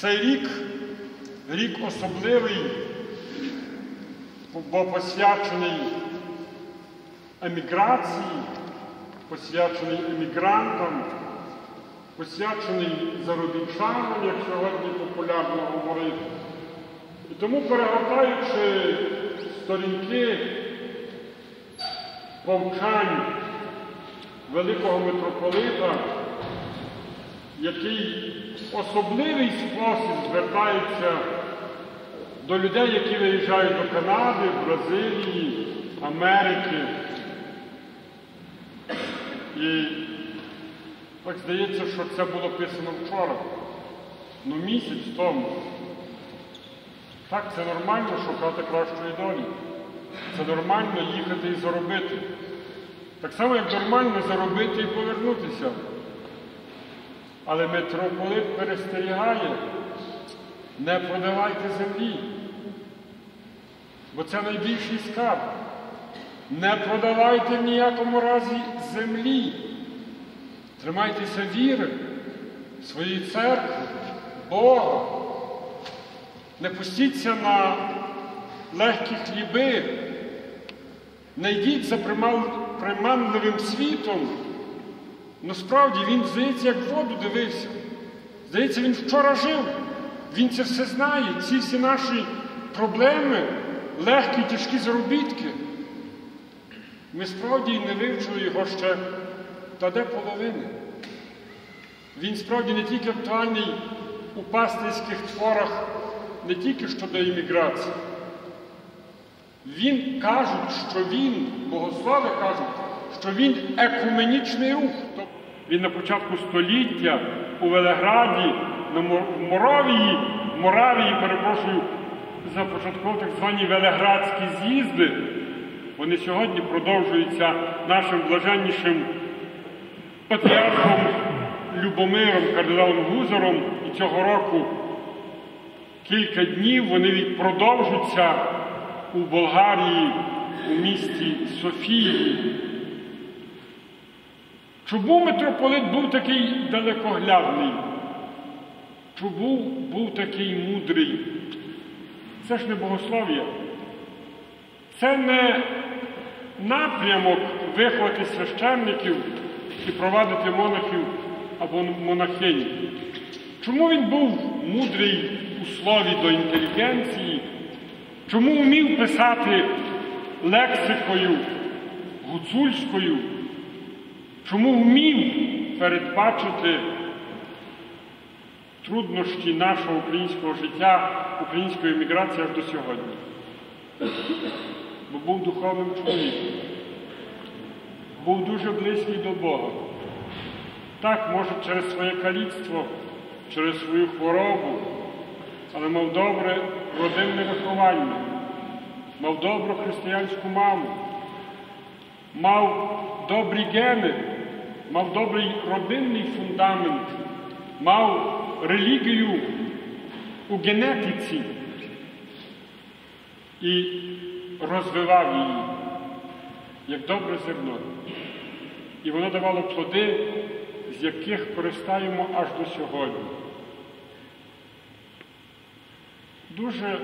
Цей рік рік особливий, бо посвячений еміграції, посвячений емігрантам, посвячений заробітчанам, як сьогодні популярно говорити. І тому, перегортаючи сторінки повчань великого митрополита, який в особливий спосіб звертається до людей, які виїжджають до Канади, Бразилії, Америки. І так здається, що це було писано вчора, ну місяць тому. Так, це нормально шукати кращої долі. Це нормально їхати і заробити. Так само, як нормально заробити і повернутися. Але митрополит перестерігає, не продавайте землі, бо це найбільший скарб. Не продавайте в ніякому разі землі. Тримайтеся віри, своєї церкви, Бога. Не пустіться на легкі хліби, не йдіть за приманливим світом. Ну справді він, здається, як в воду дивився. Здається, він вчора жив. Він це все знає. Ці всі наші проблеми, легкі, тяжкі заробітки. Ми справді не вивчили його ще та де половини. Він справді не тільки актуальний у пастирських творах, не тільки щодо імміграції. Він кажуть, що він, богослови кажуть, що він екуменічний рух. Він на початку століття у Велеграді, на Моравії, Моравії, перепрошую, започаткував так звані Велеградські з'їзди. Вони сьогодні продовжуються нашим блаженнішим патріархом Любомиром, кардиналом Гузером. І цього року кілька днів вони продовжуються у Болгарії, у місті Софії. Чому митрополит був такий далекоглядний? Чому був такий мудрий? Це ж не богослов'я. Це не напрямок виховати священників і провадити монахів або монахинь. Чому він був мудрий у слові до інтелігенції? Чому вмів писати лексикою гуцульською? Чому вмів передбачити труднощі нашого українського життя, української еміграції аж до сьогодні? Бо був духовним чоловіком, був дуже близький до Бога. Так, може, через своє каліцтво, через свою хворобу, але мав добре родинне виховання, мав добру християнську маму, мав добрі гени, мав добрий родинний фундамент, мав релігію у генетиці і розвивав її як добре зерно. І воно давало плоди, з яких користаємо аж до сьогодні. Дуже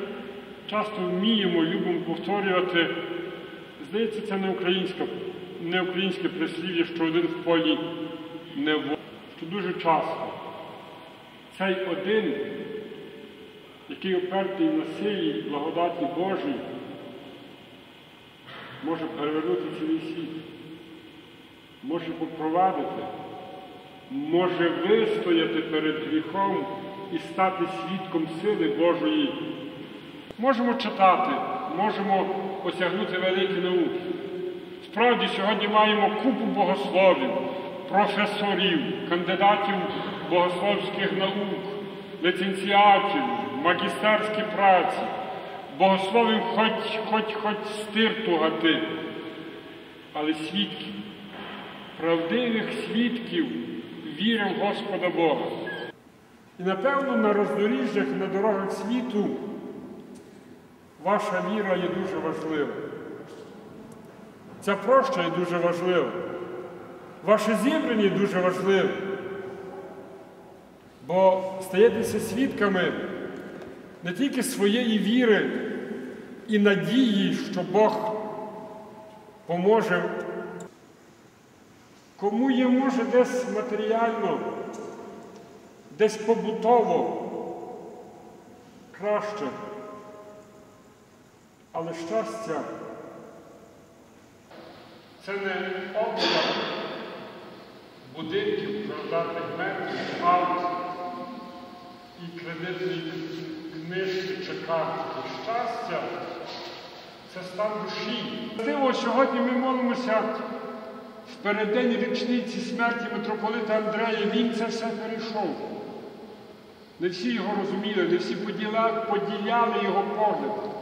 часто вміємо, любимо повторювати, здається, це не українська, не українське прислів'я, що один в полі не в що дуже часто цей один, який опертий на силі благодаті Божій, може перевернути цілий світ, може попровадити, може вистояти перед гріхом і стати свідком сили Божої. Можемо читати, можемо осягнути великі науки. Справді, сьогодні маємо купу богословів, професорів, кандидатів богословських наук, ліцензіатів, магістерські праці, богословів хоч хоч, хоч стирту гати, але свідків, правдивих свідків віри в Господа Бога. І напевно на роздоріжжях, на дорогах світу ваша віра є дуже важлива. Ця проща є дуже важлива. Ваше зібрання є дуже важливе. Бо стаєтеся свідками не тільки своєї віри і надії, що Бог поможе. Кому є може десь матеріально, десь побутово краще. Але щастя це не облак будинків, продатних метрів, аут і кредитної книжки чи картки. Щастя це стан душі. Диво, сьогодні ми молимося в переддень річниці смерті митрополита Андрея. Він це все перейшов. Не всі його розуміли, не всі поділяли його погляд.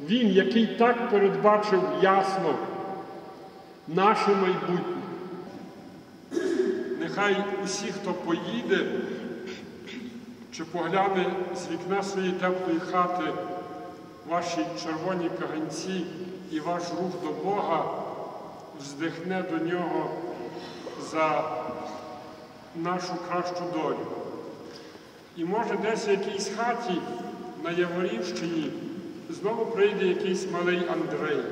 Він, який так передбачив ясно наше майбутнє. Нехай усі, хто поїде чи погляне з вікна своєї теплої хати ваші червоні каганці і ваш рух до Бога, вздихне до нього за нашу кращу долю. І може десь в якійсь хаті на Яворівщині знову прийде якийсь малий Андрей,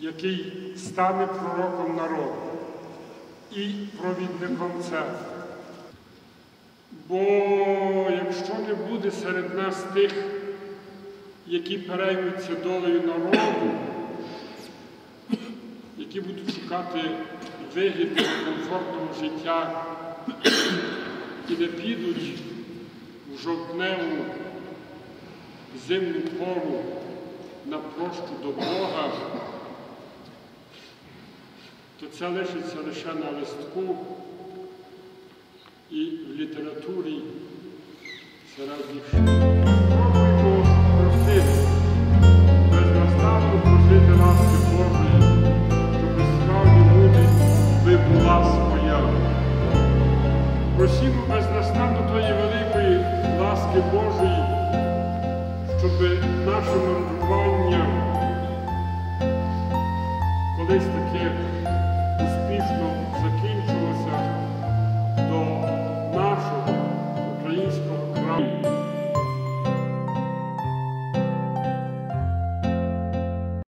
який стане пророком народу і провідником церкви. Бо якщо не буде серед нас тих, які переймуться долею народу, які будуть шукати вигідного, комфортного життя і не підуть в жовтневу зимну пору на прощу до Бога, то це лишиться лише на листку і в літературі серед This is the kid.